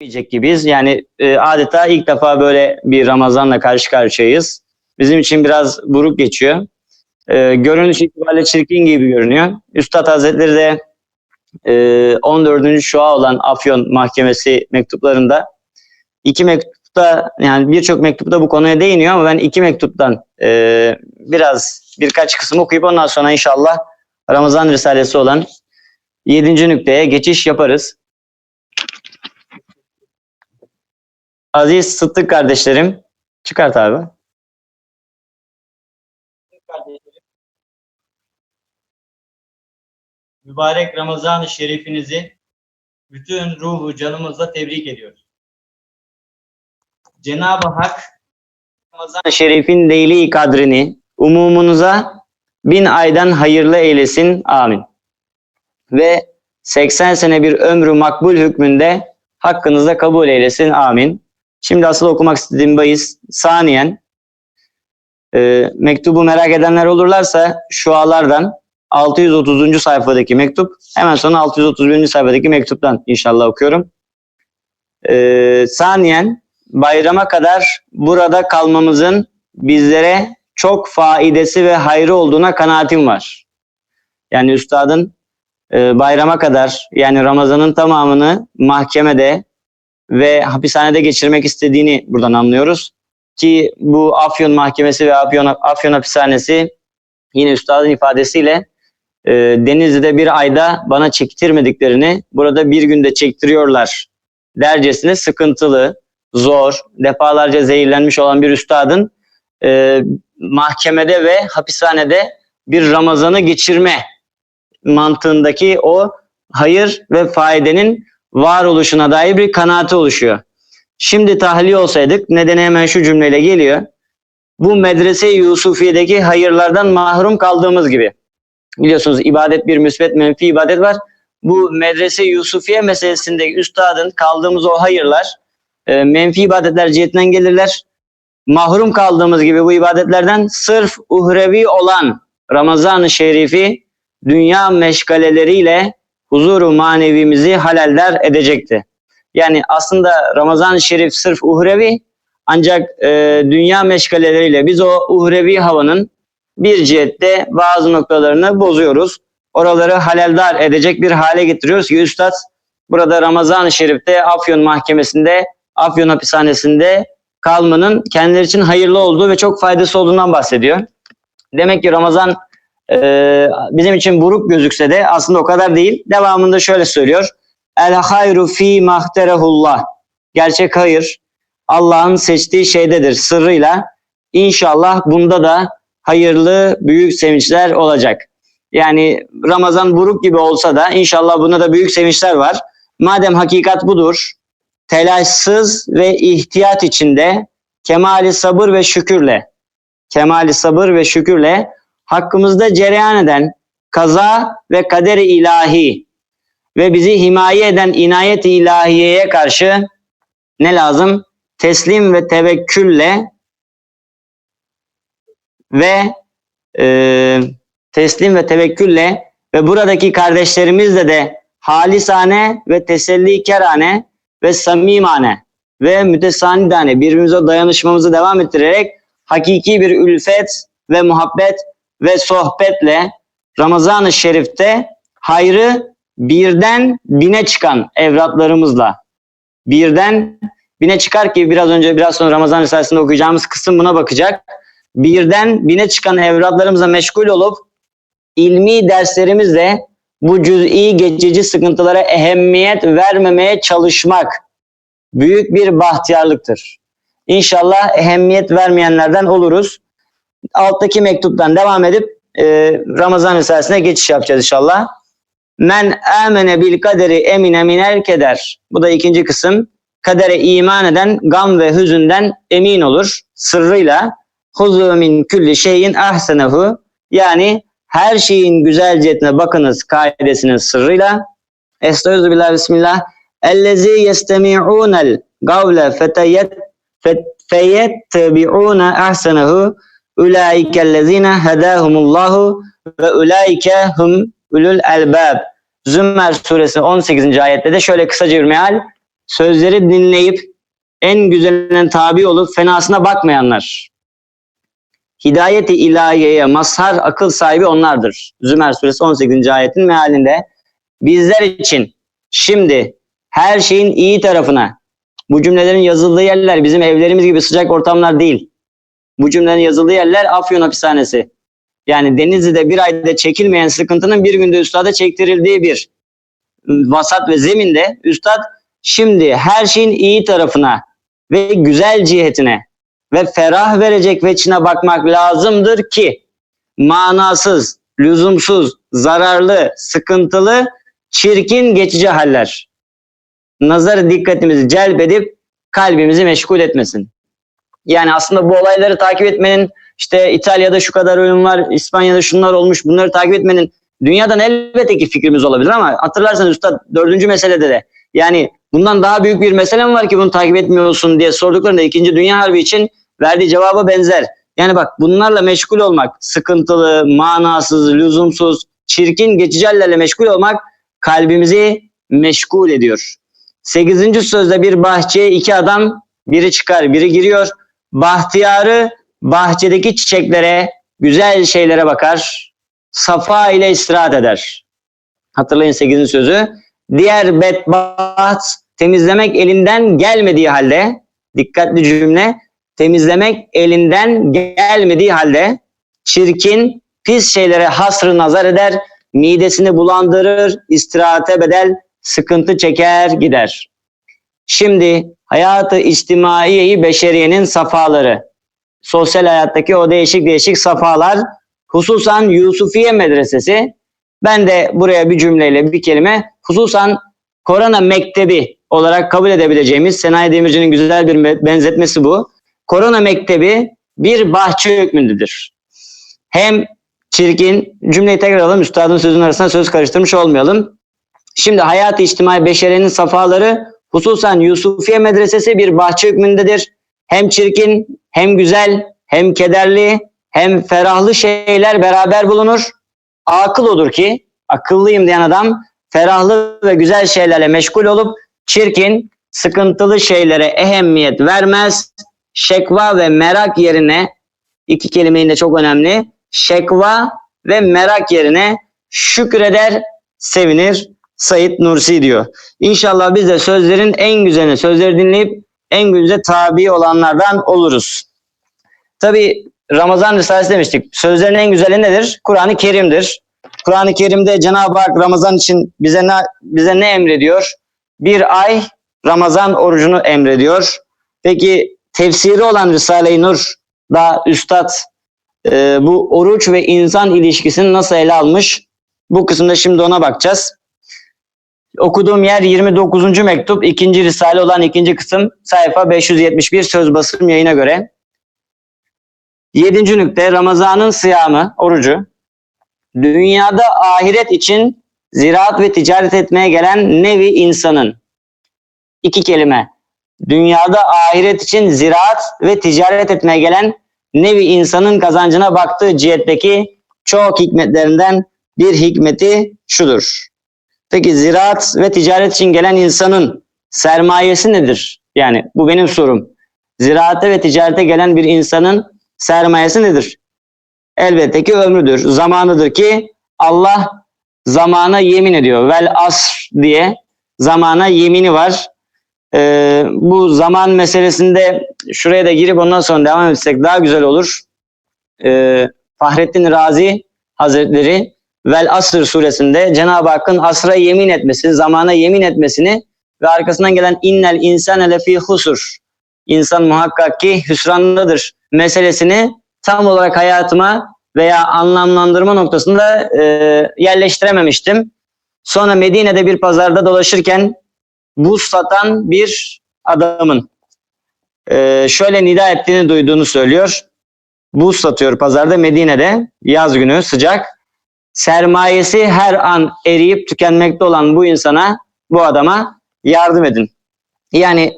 diyecek gibiyiz. Yani e, adeta ilk defa böyle bir Ramazan'la karşı karşıyayız. Bizim için biraz buruk geçiyor. E, görünüş itibariyle çirkin gibi görünüyor. Üstad Hazretleri de e, 14. şua olan Afyon Mahkemesi mektuplarında iki mektupta yani birçok mektupta bu konuya değiniyor ama ben iki mektuptan e, biraz birkaç kısım okuyup ondan sonra inşallah Ramazan Risalesi olan 7. nükteye geçiş yaparız. Aziz Sıddık kardeşlerim, çıkart abi. Mübarek Ramazan-ı Şerifinizi bütün ruhu canımızla tebrik ediyoruz. Cenab-ı Hak Ramazan-ı Şerif'in leyli kadrini umumunuza bin aydan hayırlı eylesin. Amin. Ve 80 sene bir ömrü makbul hükmünde hakkınızda kabul eylesin. Amin. Şimdi asıl okumak istediğim bahis saniyen e, mektubu merak edenler olurlarsa şualardan 630. sayfadaki mektup hemen sonra 631. sayfadaki mektuptan inşallah okuyorum. E, saniyen bayrama kadar burada kalmamızın bizlere çok faidesi ve hayrı olduğuna kanaatim var. Yani üstadın e, bayrama kadar yani Ramazan'ın tamamını mahkemede ve hapishanede geçirmek istediğini buradan anlıyoruz. Ki bu Afyon Mahkemesi ve Afyon, Afyon Hapishanesi yine üstadın ifadesiyle e, Denizli'de bir ayda bana çektirmediklerini burada bir günde çektiriyorlar dercesine sıkıntılı, zor, defalarca zehirlenmiş olan bir üstadın e, mahkemede ve hapishanede bir Ramazan'ı geçirme mantığındaki o hayır ve faydenin varoluşuna dair bir kanaati oluşuyor. Şimdi tahliye olsaydık nedeni hemen şu cümleyle geliyor. Bu medrese-i Yusufiye'deki hayırlardan mahrum kaldığımız gibi. Biliyorsunuz ibadet bir müsbet menfi ibadet var. Bu medrese Yusufiye meselesinde üstadın kaldığımız o hayırlar e, menfi ibadetler cihetinden gelirler. Mahrum kaldığımız gibi bu ibadetlerden sırf uhrevi olan Ramazan-ı Şerif'i dünya meşgaleleriyle huzuru manevimizi halaller edecekti. Yani aslında Ramazan-ı Şerif sırf uhrevi ancak e, dünya meşgaleleriyle biz o uhrevi havanın bir cihette bazı noktalarını bozuyoruz. Oraları haleldar edecek bir hale getiriyoruz ki Üstad burada Ramazan-ı Şerif'te Afyon Mahkemesi'nde, Afyon Hapishanesi'nde kalmanın kendileri için hayırlı olduğu ve çok faydası olduğundan bahsediyor. Demek ki Ramazan e, bizim için buruk gözükse de aslında o kadar değil. Devamında şöyle söylüyor. El hayru fi mahterehullah. Gerçek hayır Allah'ın seçtiği şeydedir sırrıyla. İnşallah bunda da hayırlı büyük sevinçler olacak. Yani Ramazan buruk gibi olsa da inşallah bunda da büyük sevinçler var. Madem hakikat budur, telaşsız ve ihtiyat içinde kemali sabır ve şükürle, kemali sabır ve şükürle hakkımızda cereyan eden kaza ve kaderi ilahi ve bizi himaye eden inayet ilahiyeye karşı ne lazım? Teslim ve tevekkülle ve e, teslim ve tevekkülle ve buradaki kardeşlerimizle de halisane ve teselli kerane ve samimane ve mütesanidane birbirimize dayanışmamızı devam ettirerek hakiki bir ülfet ve muhabbet ve sohbetle Ramazan-ı Şerif'te hayrı birden bine çıkan evlatlarımızla birden bine çıkar ki biraz önce biraz sonra Ramazan Risalesi'nde okuyacağımız kısım buna bakacak. Birden bine çıkan evlatlarımızla meşgul olup ilmi derslerimizle bu cüz'i geçici sıkıntılara ehemmiyet vermemeye çalışmak büyük bir bahtiyarlıktır. İnşallah ehemmiyet vermeyenlerden oluruz. Alttaki mektuptan devam edip e, Ramazan Risalesi'ne geçiş yapacağız inşallah. Men amene bil kaderi emine minel keder. Bu da ikinci kısım. Kadere iman eden gam ve hüzünden emin olur. Sırrıyla huzu min külli şeyin ahsenehu. Yani her şeyin güzel cihetine bakınız kaidesinin sırrıyla. Estaizu billah bismillah. Ellezi yestemi'unel gavle feyettebi'une ahsenehu. Ulaikellezine hedahumullahu ve ulaike hum ulul elbab. Zümer suresi 18. ayette de şöyle kısaca bir meal sözleri dinleyip en güzeline tabi olup fenasına bakmayanlar. Hidayeti ilahiyeye mazhar akıl sahibi onlardır. Zümer suresi 18. ayetin mealinde bizler için şimdi her şeyin iyi tarafına bu cümlelerin yazıldığı yerler bizim evlerimiz gibi sıcak ortamlar değil. Bu cümlelerin yazıldığı yerler Afyon hapishanesi. Yani Denizli'de bir ayda çekilmeyen sıkıntının bir günde üstada çektirildiği bir vasat ve zeminde üstad şimdi her şeyin iyi tarafına ve güzel cihetine ve ferah verecek veçine bakmak lazımdır ki manasız, lüzumsuz, zararlı, sıkıntılı, çirkin geçici haller nazarı dikkatimizi celbedip kalbimizi meşgul etmesin. Yani aslında bu olayları takip etmenin işte İtalya'da şu kadar ölüm var, İspanya'da şunlar olmuş bunları takip etmenin dünyadan elbette ki fikrimiz olabilir ama hatırlarsanız Üstad dördüncü meselede de yani bundan daha büyük bir mesele mi var ki bunu takip etmiyorsun diye sorduklarında ikinci Dünya Harbi için verdiği cevaba benzer. Yani bak bunlarla meşgul olmak sıkıntılı, manasız, lüzumsuz, çirkin geçici meşgul olmak kalbimizi meşgul ediyor. Sekizinci sözde bir bahçeye iki adam biri çıkar biri giriyor. Bahtiyarı bahçedeki çiçeklere, güzel şeylere bakar. Safa ile istirahat eder. Hatırlayın 8. sözü. Diğer bedbaht temizlemek elinden gelmediği halde, dikkatli cümle, temizlemek elinden gelmediği halde çirkin, pis şeylere hasrı nazar eder, midesini bulandırır, istirahate bedel sıkıntı çeker gider. Şimdi hayatı içtimaiyeyi beşeriyenin safaları, sosyal hayattaki o değişik değişik safalar, hususan Yusufiye Medresesi, ben de buraya bir cümleyle bir kelime, hususan Korona Mektebi olarak kabul edebileceğimiz Senayi Demirci'nin güzel bir benzetmesi bu. Korona Mektebi bir bahçe hükmündedir. Hem çirkin, cümleyi tekrar alalım, üstadın sözünün arasında söz karıştırmış olmayalım. Şimdi hayat-ı içtimai beşerinin safaları hususan Yusufiye medresesi bir bahçe hükmündedir. Hem çirkin, hem güzel, hem kederli, hem ferahlı şeyler beraber bulunur. Akıl odur ki, akıllıyım diyen adam ferahlı ve güzel şeylerle meşgul olup çirkin, sıkıntılı şeylere ehemmiyet vermez. Şekva ve merak yerine iki kelimeyin de çok önemli. Şekva ve merak yerine şükreder, sevinir. Said Nursi diyor. İnşallah biz de sözlerin en güzelini, sözleri dinleyip en güzel tabi olanlardan oluruz. Tabi Ramazan Risalesi demiştik. Sözlerin en güzeli nedir? Kur'an-ı Kerim'dir. Kur'an-ı Kerim'de Cenab-ı Hak Ramazan için bize ne, bize ne emrediyor? Bir ay Ramazan orucunu emrediyor. Peki tefsiri olan Risale-i Nur da Üstad e, bu oruç ve insan ilişkisini nasıl ele almış? Bu kısımda şimdi ona bakacağız. Okuduğum yer 29. mektup, ikinci risale olan ikinci kısım, sayfa 571 söz basım yayına göre. Yedinci nükte Ramazan'ın sıyamı, orucu. Dünyada ahiret için ziraat ve ticaret etmeye gelen nevi insanın. iki kelime. Dünyada ahiret için ziraat ve ticaret etmeye gelen nevi insanın kazancına baktığı cihetteki çok hikmetlerinden bir hikmeti şudur. Peki ziraat ve ticaret için gelen insanın sermayesi nedir? Yani bu benim sorum. Ziraate ve ticarete gelen bir insanın sermayesi nedir? Elbette ki ömrüdür, zamanıdır ki Allah zamana yemin ediyor. Vel asr diye zamana yemini var. Ee, bu zaman meselesinde şuraya da girip ondan sonra devam etsek daha güzel olur. Ee, Fahrettin Razi Hazretleri Vel Asr suresinde Cenab-ı Hakk'ın asra yemin etmesini, zamana yemin etmesini ve arkasından gelen innel insane lefî husur. İnsan muhakkak ki hüsrandadır meselesini tam olarak hayatıma veya anlamlandırma noktasında e, yerleştirememiştim. Sonra Medine'de bir pazarda dolaşırken buz satan bir adamın e, şöyle nida ettiğini duyduğunu söylüyor. Buz satıyor pazarda Medine'de yaz günü sıcak sermayesi her an eriyip tükenmekte olan bu insana, bu adama yardım edin. Yani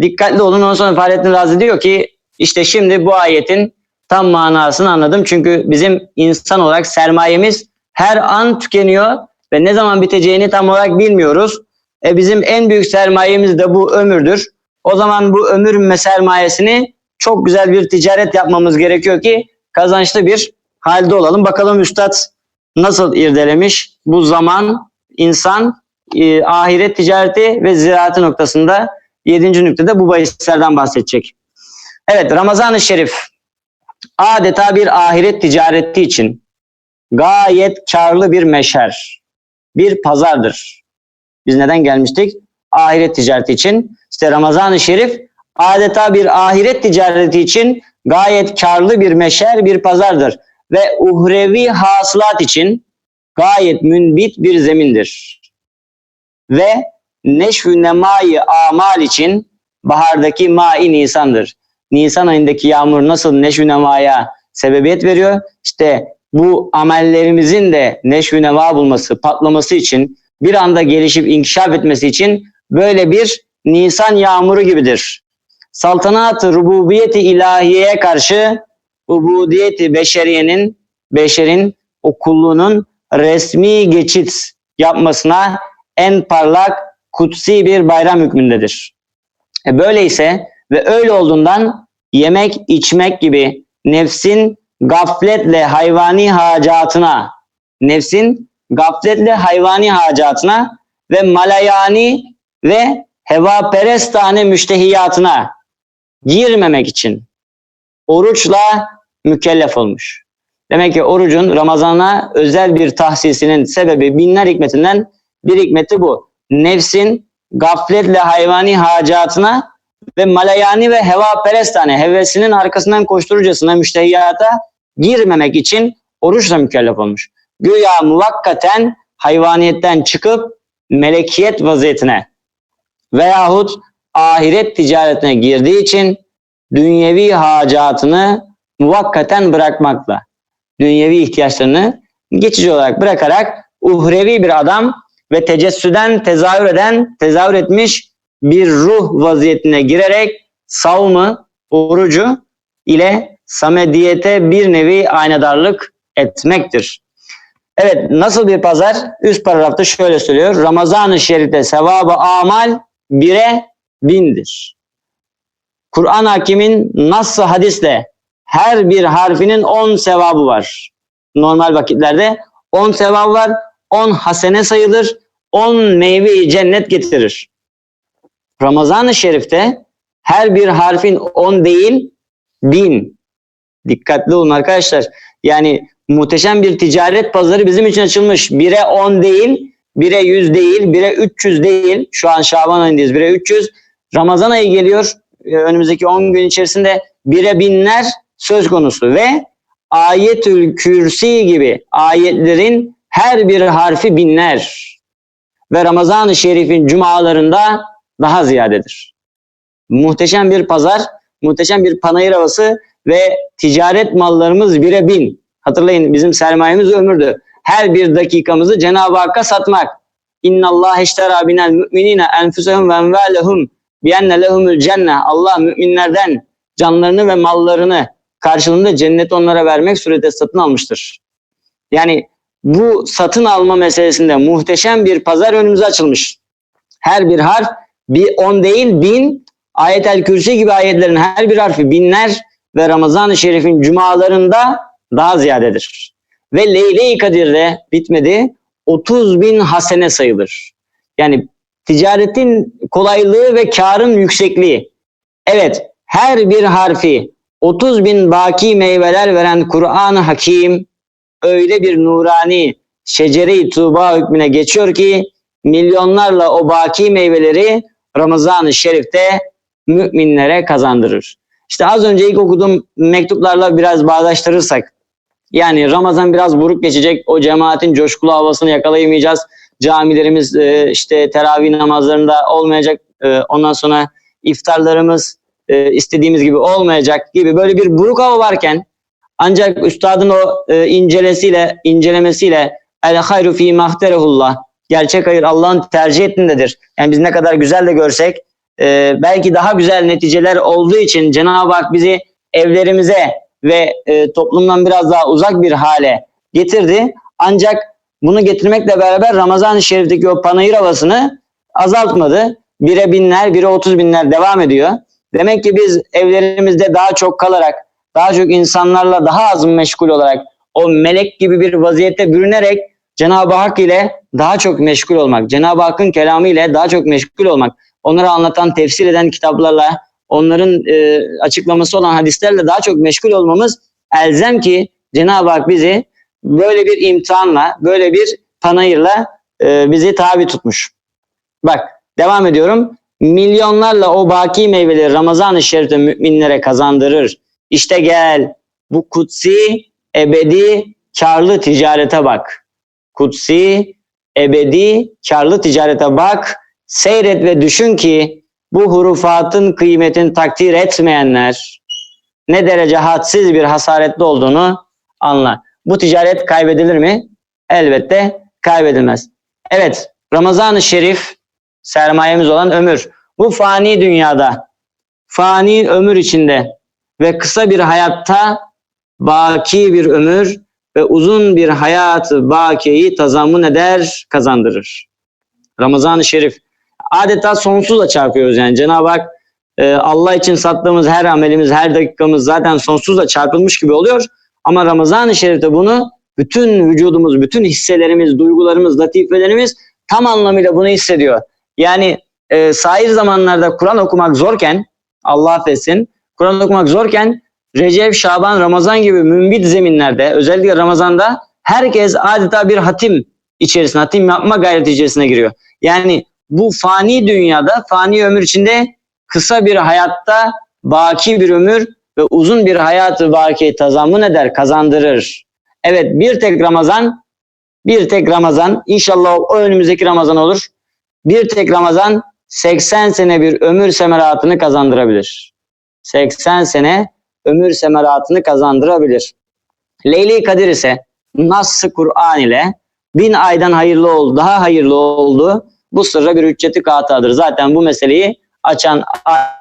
dikkatli olun. Ondan sonra Fahrettin Razi diyor ki işte şimdi bu ayetin tam manasını anladım. Çünkü bizim insan olarak sermayemiz her an tükeniyor ve ne zaman biteceğini tam olarak bilmiyoruz. E bizim en büyük sermayemiz de bu ömürdür. O zaman bu ömür sermayesini çok güzel bir ticaret yapmamız gerekiyor ki kazançlı bir halde olalım. Bakalım Üstad nasıl irdelemiş bu zaman, insan, e, ahiret ticareti ve ziraatı noktasında yedinci nüktede bu bahislerden bahsedecek. Evet Ramazan-ı Şerif adeta bir ahiret ticareti için gayet karlı bir meşer, bir pazardır. Biz neden gelmiştik? Ahiret ticareti için. İşte Ramazan-ı Şerif adeta bir ahiret ticareti için gayet karlı bir meşer, bir pazardır. Ve uhrevi hasılat için gayet münbit bir zemindir. Ve neşvü nemayı amal için bahardaki mai Nisan'dır. Nisan ayındaki yağmur nasıl neşvü nemaya sebebiyet veriyor? İşte bu amellerimizin de neşvü nema bulması, patlaması için, bir anda gelişip inkişaf etmesi için böyle bir Nisan yağmuru gibidir. Saltanat-ı rububiyeti ilahiyeye karşı ubudiyeti beşeriyenin, beşerin o kulluğunun resmi geçit yapmasına en parlak kutsi bir bayram hükmündedir. E böyleyse ve öyle olduğundan yemek, içmek gibi nefsin gafletle hayvani hacatına, nefsin gafletle hayvani hacatına ve malayani ve heva perestane müştehiyatına girmemek için oruçla mükellef olmuş. Demek ki orucun Ramazan'a özel bir tahsisinin sebebi binler hikmetinden bir hikmeti bu. Nefsin gafletle hayvani hacatına ve malayani ve heva perestane hevesinin arkasından koşturucasına müştehiyata girmemek için oruçla mükellef olmuş. Güya muvakkaten hayvaniyetten çıkıp melekiyet vaziyetine veyahut ahiret ticaretine girdiği için dünyevi hacatını muvakkaten bırakmakla, dünyevi ihtiyaçlarını geçici olarak bırakarak uhrevi bir adam ve tecessüden tezahür eden, tezahür etmiş bir ruh vaziyetine girerek savmı, orucu ile samediyete bir nevi aynadarlık etmektir. Evet nasıl bir pazar? Üst paragrafta şöyle söylüyor. Ramazan-ı Şerif'te sevabı amal bire bindir. Kur'an hakimin nasıl hadisle her bir harfinin on sevabı var. Normal vakitlerde on sevabı var, on hasene sayılır, on meyve cennet getirir. Ramazan-ı Şerif'te her bir harfin on değil, bin. Dikkatli olun arkadaşlar. Yani muhteşem bir ticaret pazarı bizim için açılmış. Bire on değil, bire yüz değil, bire üç yüz değil. Şu an Şaban ayındayız, bire üç yüz. Ramazan ayı geliyor. Ee, önümüzdeki on gün içerisinde bire binler söz konusu ve ayetül kürsi gibi ayetlerin her bir harfi binler ve Ramazan-ı Şerif'in cumalarında daha ziyadedir. Muhteşem bir pazar, muhteşem bir panayır havası ve ticaret mallarımız bire bin. Hatırlayın bizim sermayemiz ömürdü. Her bir dakikamızı Cenab-ı Hakk'a satmak. İnna Allah eştera minel müminine enfusehum ve envalehum biyenne lehumul cenne. Allah müminlerden canlarını ve mallarını karşılığında cennet onlara vermek surete satın almıştır. Yani bu satın alma meselesinde muhteşem bir pazar önümüze açılmış. Her bir harf bir on değil bin ayet-el kürsi gibi ayetlerin her bir harfi binler ve Ramazan-ı Şerif'in cumalarında daha ziyadedir. Ve Leyle-i Kadir'de bitmedi 30 bin hasene sayılır. Yani ticaretin kolaylığı ve karın yüksekliği. Evet her bir harfi 30 bin baki meyveler veren Kur'an-ı Hakim öyle bir nurani şecere-i tuğba hükmüne geçiyor ki milyonlarla o baki meyveleri Ramazan-ı Şerif'te müminlere kazandırır. İşte az önce ilk okuduğum mektuplarla biraz bağdaştırırsak yani Ramazan biraz buruk geçecek. O cemaatin coşkulu havasını yakalayamayacağız. Camilerimiz e, işte teravih namazlarında olmayacak. E, ondan sonra iftarlarımız e, istediğimiz gibi olmayacak gibi böyle bir buruk hava varken ancak üstadın o incelesiyle incelemesiyle el hayru fi mahterehullah gerçek hayır Allah'ın tercih ettiğindedir. Yani biz ne kadar güzel de görsek belki daha güzel neticeler olduğu için Cenab-ı Hak bizi evlerimize ve e, toplumdan biraz daha uzak bir hale getirdi. Ancak bunu getirmekle beraber Ramazan-ı Şerif'teki o panayır havasını azaltmadı. Bire binler, bire otuz binler devam ediyor. Demek ki biz evlerimizde daha çok kalarak, daha çok insanlarla daha az meşgul olarak, o melek gibi bir vaziyette bürünerek Cenab-ı Hak ile daha çok meşgul olmak, Cenab-ı Hakk'ın kelamı ile daha çok meşgul olmak, onları anlatan, tefsir eden kitaplarla, onların e, açıklaması olan hadislerle daha çok meşgul olmamız elzem ki Cenab-ı Hak bizi böyle bir imtihanla, böyle bir panayırla e, bizi tabi tutmuş. Bak devam ediyorum. Milyonlarla o baki meyveleri Ramazan-ı Şerif'te müminlere kazandırır. İşte gel bu kutsi, ebedi, karlı ticarete bak. Kutsi, ebedi, karlı ticarete bak. Seyret ve düşün ki bu hurufatın kıymetini takdir etmeyenler ne derece hadsiz bir hasaretli olduğunu anla. Bu ticaret kaybedilir mi? Elbette kaybedilmez. Evet, Ramazan-ı Şerif sermayemiz olan ömür. Bu fani dünyada, fani ömür içinde ve kısa bir hayatta baki bir ömür ve uzun bir hayatı bakiyi tazammun eder, kazandırır. Ramazan-ı Şerif. Adeta sonsuzla çarpıyoruz yani. Cenab-ı Hak e, Allah için sattığımız her amelimiz, her dakikamız zaten sonsuzla çarpılmış gibi oluyor. Ama Ramazan-ı Şerif'te bunu bütün vücudumuz, bütün hisselerimiz, duygularımız, latifelerimiz tam anlamıyla bunu hissediyor. Yani e, sahil zamanlarda Kur'an okumak zorken, Allah affetsin, Kur'an okumak zorken Recep, Şaban, Ramazan gibi mümbit zeminlerde, özellikle Ramazan'da herkes adeta bir hatim içerisine, hatim yapma gayreti içerisine giriyor. Yani bu fani dünyada, fani ömür içinde kısa bir hayatta baki bir ömür ve uzun bir hayatı baki tazammun eder, kazandırır. Evet bir tek Ramazan, bir tek Ramazan, inşallah o önümüzdeki Ramazan olur. Bir tek Ramazan 80 sene bir ömür semeratını kazandırabilir. 80 sene ömür semeratını kazandırabilir. Leyli Kadir ise Nas-ı Kur'an ile bin aydan hayırlı oldu, daha hayırlı oldu. Bu sırra bir hücceti katadır. Zaten bu meseleyi açan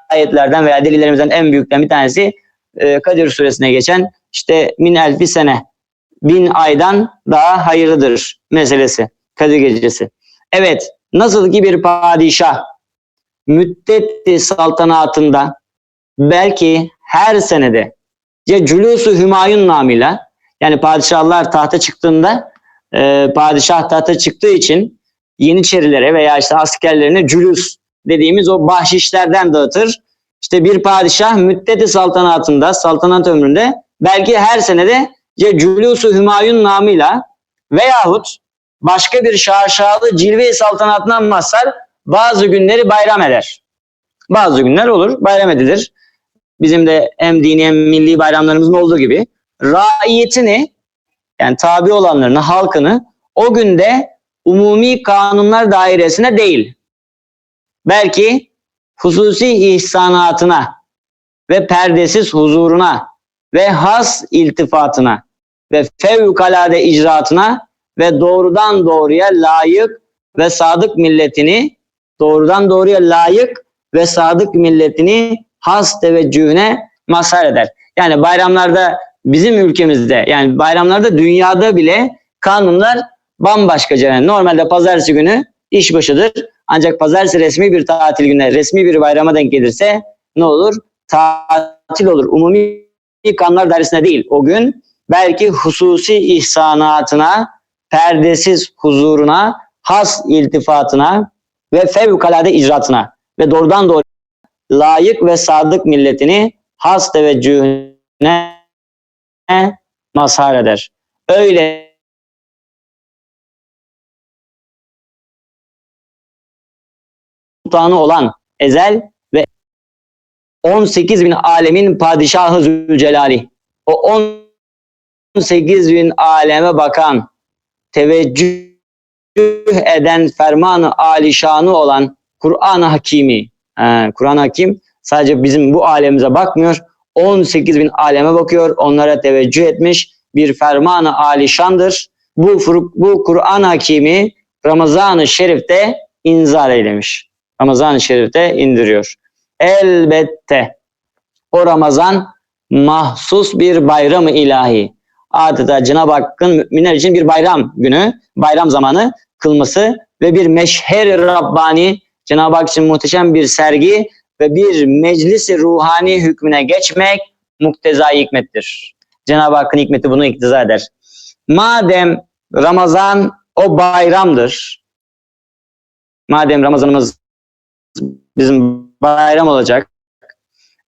ayetlerden veya delillerimizden en büyükten bir tanesi e, Kadir suresine geçen işte min elfi sene bin aydan daha hayırlıdır meselesi Kadir gecesi. Evet nasıl ki bir padişah müddeti saltanatında belki her senede ya culusu hümayun namıyla yani padişahlar tahta çıktığında e, padişah tahta çıktığı için Yeniçerilere veya işte askerlerine cülus dediğimiz o bahşişlerden dağıtır. İşte bir padişah müddeti saltanatında, saltanat ömründe belki her senede ya culusu hümayun namıyla veyahut başka bir şaşalı cilve-i saltanatından mazhar bazı günleri bayram eder. Bazı günler olur, bayram edilir. Bizim de hem dini hem milli bayramlarımızın olduğu gibi raiyetini yani tabi olanlarını, halkını o günde umumi kanunlar dairesine değil, belki hususi ihsanatına ve perdesiz huzuruna ve has iltifatına ve fevkalade icraatına ve doğrudan doğruya layık ve sadık milletini doğrudan doğruya layık ve sadık milletini has teveccühüne mazhar eder. Yani bayramlarda bizim ülkemizde yani bayramlarda dünyada bile kanunlar bambaşkaca. Yani normalde pazartesi günü iş başıdır. Ancak pazartesi resmi bir tatil gününe, resmi bir bayrama denk gelirse ne olur? Tatil olur. Umumi kanunlar dairesine değil. O gün belki hususi ihsanatına, perdesiz huzuruna, has iltifatına ve fevkalade icraatına ve doğrudan doğru layık ve sadık milletini has teveccühüne mazhar eder. Öyle sultanı olan Ezel ve 18 bin alemin padişahı Zülcelali. O 18 bin aleme bakan, teveccüh eden fermanı alişanı olan Kur'an-ı Hakimi. Kur'an-ı Hakim sadece bizim bu alemize bakmıyor. 18 bin aleme bakıyor. Onlara teveccüh etmiş bir fermanı alişandır. Bu, bu Kur'an Hakimi Ramazan-ı Şerif'te inzal eylemiş. Ramazan-ı Şerif'te indiriyor. Elbette o Ramazan mahsus bir bayram ilahi. Adeta Cenab-ı Hakk'ın müminler için bir bayram günü, bayram zamanı kılması ve bir meşher Rabbani Cenab-ı Hak için muhteşem bir sergi ve bir meclisi ruhani hükmüne geçmek mukteza hikmettir. Cenab-ı Hakk'ın hikmeti bunu iktiza eder. Madem Ramazan o bayramdır. Madem Ramazanımız bizim bayram olacak.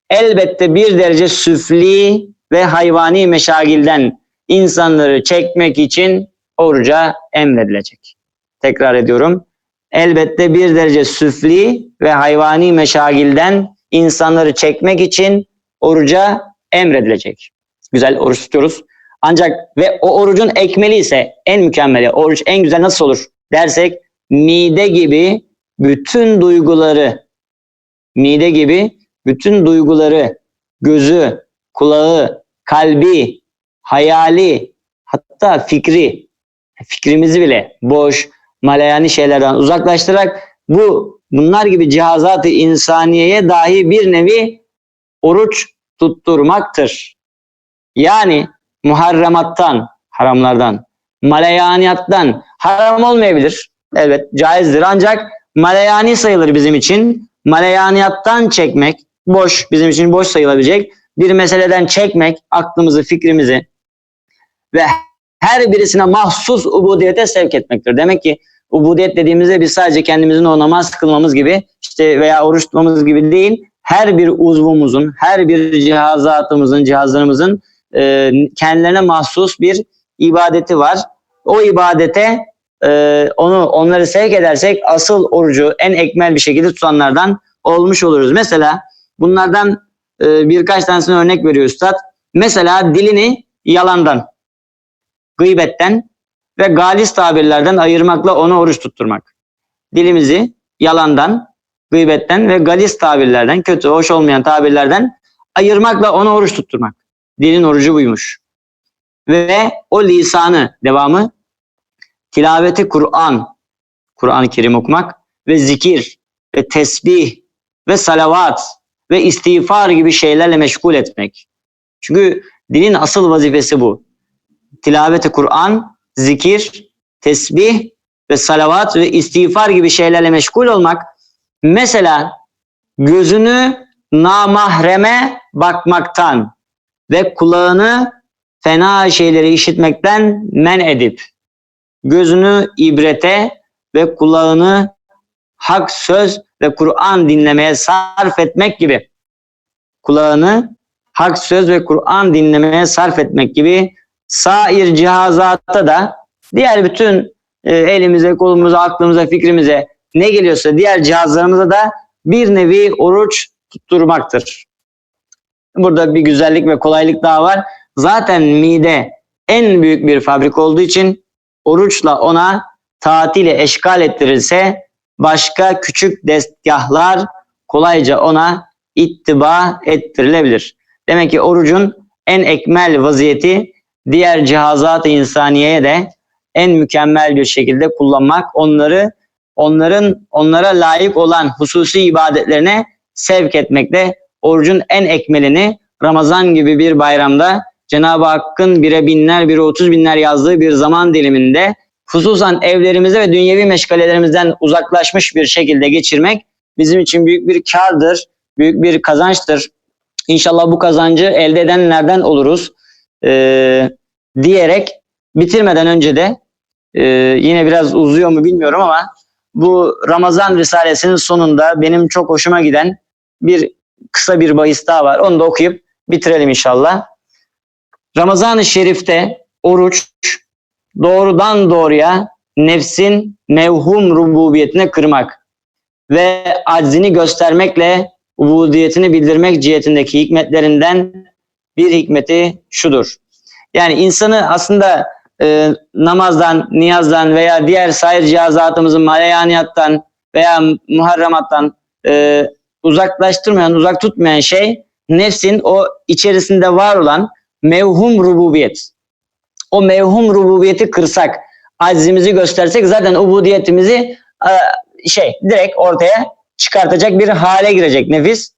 Elbette bir derece süfli ve hayvani meşagilden insanları çekmek için oruca emredilecek. Tekrar ediyorum. Elbette bir derece süfli ve hayvani meşagilden insanları çekmek için oruca emredilecek. Güzel oruç tutuyoruz. Ancak ve o orucun ekmeli ise en mükemmeli, oruç en güzel nasıl olur dersek mide gibi bütün duyguları mide gibi bütün duyguları gözü, kulağı, kalbi, hayali hatta fikri fikrimizi bile boş, malayani şeylerden uzaklaştırarak bu bunlar gibi cihazat-ı insaniyeye dahi bir nevi oruç tutturmaktır. Yani muharremattan, haramlardan, maleyaniyattan haram olmayabilir. Evet caizdir ancak maleyani sayılır bizim için. Maleyaniyattan çekmek boş, bizim için boş sayılabilecek bir meseleden çekmek aklımızı, fikrimizi ve her birisine mahsus ubudiyete sevk etmektir. Demek ki ubudiyet dediğimizde biz sadece kendimizin o namaz kılmamız gibi işte veya oruç tutmamız gibi değil, her bir uzvumuzun, her bir cihazatımızın, cihazlarımızın e, kendilerine mahsus bir ibadeti var. O ibadete e, onu onları sevk edersek asıl orucu en ekmel bir şekilde tutanlardan olmuş oluruz. Mesela bunlardan e, birkaç tanesine örnek veriyor Üstad. Mesela dilini yalandan, gıybetten ve galis tabirlerden ayırmakla ona oruç tutturmak. Dilimizi yalandan, gıybetten ve galis tabirlerden, kötü, hoş olmayan tabirlerden ayırmakla ona oruç tutturmak. Dilin orucu buymuş. Ve o lisanı, devamı, tilaveti Kur'an, Kur'an-ı Kerim okumak ve zikir ve tesbih ve salavat ve istiğfar gibi şeylerle meşgul etmek. Çünkü dilin asıl vazifesi bu. Tilaveti Kur'an, zikir, tesbih ve salavat ve istiğfar gibi şeylerle meşgul olmak. Mesela gözünü namahreme bakmaktan ve kulağını fena şeyleri işitmekten men edip gözünü ibrete ve kulağını hak söz ve Kur'an dinlemeye sarf etmek gibi kulağını hak söz ve Kur'an dinlemeye sarf etmek gibi sair cihazatta da diğer bütün e, elimize, kolumuza, aklımıza, fikrimize ne geliyorsa diğer cihazlarımıza da bir nevi oruç tutturmaktır. Burada bir güzellik ve kolaylık daha var. Zaten mide en büyük bir fabrik olduğu için oruçla ona tatile eşgal ettirilse başka küçük destgahlar kolayca ona ittiba ettirilebilir. Demek ki orucun en ekmel vaziyeti diğer cihazat-ı insaniyeye de en mükemmel bir şekilde kullanmak, onları onların onlara layık olan hususi ibadetlerine sevk etmekte orucun en ekmelini Ramazan gibi bir bayramda Cenab-ı Hakk'ın bire binler, bire otuz binler yazdığı bir zaman diliminde hususan evlerimize ve dünyevi meşgalelerimizden uzaklaşmış bir şekilde geçirmek bizim için büyük bir kardır, büyük bir kazançtır. İnşallah bu kazancı elde edenlerden oluruz ee, diyerek bitirmeden önce de e, yine biraz uzuyor mu bilmiyorum ama bu Ramazan Risalesi'nin sonunda benim çok hoşuma giden bir kısa bir bahis daha var. Onu da okuyup bitirelim inşallah. Ramazan-ı Şerif'te oruç doğrudan doğruya nefsin mevhum rububiyetine kırmak ve aczini göstermekle ubudiyetini bildirmek cihetindeki hikmetlerinden bir hikmeti şudur. Yani insanı aslında e, namazdan, niyazdan veya diğer sair cihazatımızın maleyaniyattan veya muharramattan e, uzaklaştırmayan, uzak tutmayan şey nefsin o içerisinde var olan mevhum rububiyet. O mevhum rububiyeti kırsak, aczimizi göstersek zaten ubudiyetimizi e, şey direkt ortaya çıkartacak bir hale girecek nefis.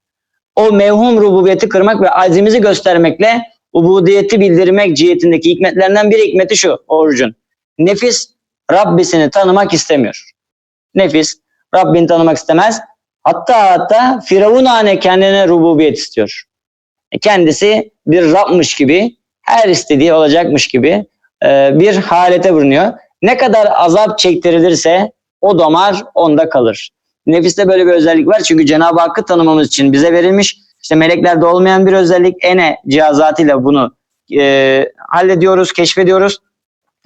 O mevhum rububiyeti kırmak ve azimizi göstermekle ubudiyeti bildirmek cihetindeki hikmetlerinden bir hikmeti şu orucun. Nefis Rabbisini tanımak istemiyor. Nefis Rabbini tanımak istemez. Hatta hatta Firavun hane kendine rububiyet istiyor. E, Kendisi bir Rab'mış gibi, her istediği olacakmış gibi e, bir halete bulunuyor. Ne kadar azap çektirilirse o damar onda kalır. Nefiste böyle bir özellik var çünkü Cenab-ı Hakk'ı tanımamız için bize verilmiş. İşte meleklerde olmayan bir özellik ene cihazatıyla bunu e, hallediyoruz, keşfediyoruz.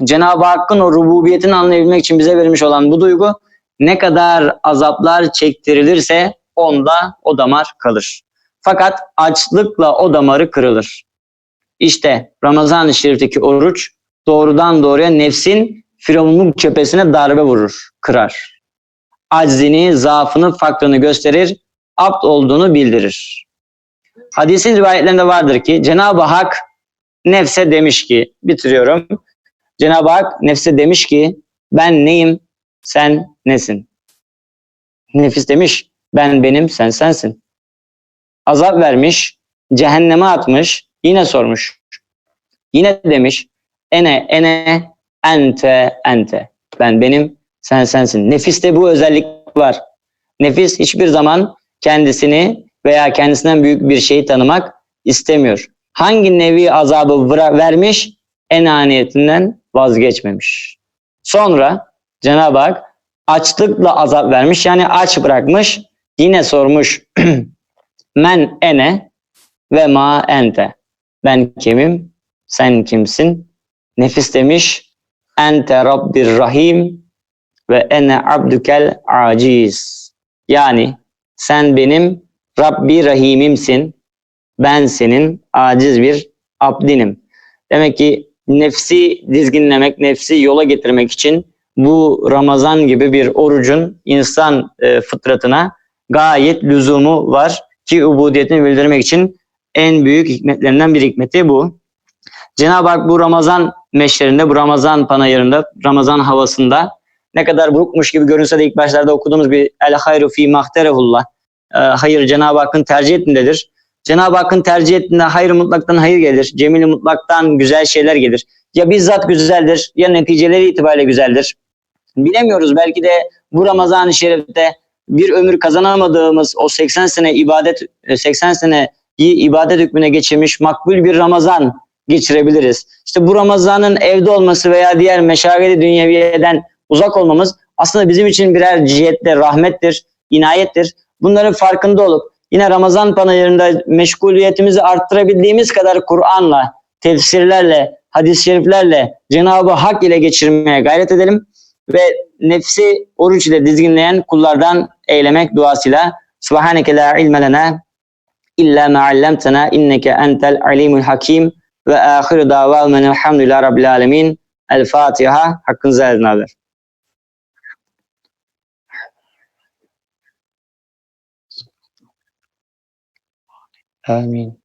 Cenab-ı Hakk'ın o rububiyetini anlayabilmek için bize verilmiş olan bu duygu ne kadar azaplar çektirilirse onda o damar kalır. Fakat açlıkla o damarı kırılır. İşte Ramazan-ı Şerif'teki oruç doğrudan doğruya nefsin firavunun köpesine darbe vurur, kırar. Aczini, zaafını, fakrını gösterir, apt olduğunu bildirir. Hadisin rivayetlerinde vardır ki Cenab-ı Hak nefse demiş ki, bitiriyorum. Cenab-ı Hak nefse demiş ki ben neyim, sen nesin? Nefis demiş ben benim, sen sensin. Azap vermiş, cehenneme atmış, yine sormuş. Yine demiş ene ene ente ente. Ben benim, sen sensin. Nefiste bu özellik var. Nefis hiçbir zaman kendisini veya kendisinden büyük bir şeyi tanımak istemiyor. Hangi nevi azabı vermiş? Enaniyetinden vazgeçmemiş. Sonra Cenab-ı Hak açlıkla azap vermiş. Yani aç bırakmış. Yine sormuş. Men ene ve ma ente. Ben kimim? Sen kimsin? Nefis demiş. Ente Rabbir Rahim ve ene abdükel aciz. Yani sen benim Rabbi Rahimimsin. Ben senin aciz bir abdinim. Demek ki nefsi dizginlemek, nefsi yola getirmek için bu Ramazan gibi bir orucun insan e, fıtratına gayet lüzumu var ki ubudiyetini bildirmek için en büyük hikmetlerinden bir hikmeti bu. Cenab-ı Hak bu Ramazan meşlerinde, bu Ramazan panayırında, Ramazan havasında ne kadar burukmuş gibi görünse de ilk başlarda okuduğumuz bir el hayru fi mahterehullah. E, hayır Cenab-ı Hakk'ın tercih etindedir. Cenab-ı Hakk'ın tercih ettiğinde hayır mutlaktan hayır gelir. Cemili mutlaktan güzel şeyler gelir. Ya bizzat güzeldir ya neticeleri itibariyle güzeldir. Bilemiyoruz belki de bu Ramazan-ı Şerif'te bir ömür kazanamadığımız o 80 sene ibadet 80 seneyi ibadet hükmüne geçirmiş makbul bir Ramazan geçirebiliriz. İşte bu Ramazan'ın evde olması veya diğer meşageli dünyeviyeden uzak olmamız aslında bizim için birer cihetle rahmettir, inayettir. Bunların farkında olup yine Ramazan panayırında meşguliyetimizi arttırabildiğimiz kadar Kur'an'la, tefsirlerle, hadis-i şeriflerle Cenab-ı Hak ile geçirmeye gayret edelim ve nefsi oruç ile dizginleyen kullardan eylemek duasıyla Subhaneke la ilme lena illa ma allamtana inneke entel alimul hakim ve ahiru davamen elhamdülillahi rabbil alemin. El Fatiha. Hakkınızı edin abi. Amin.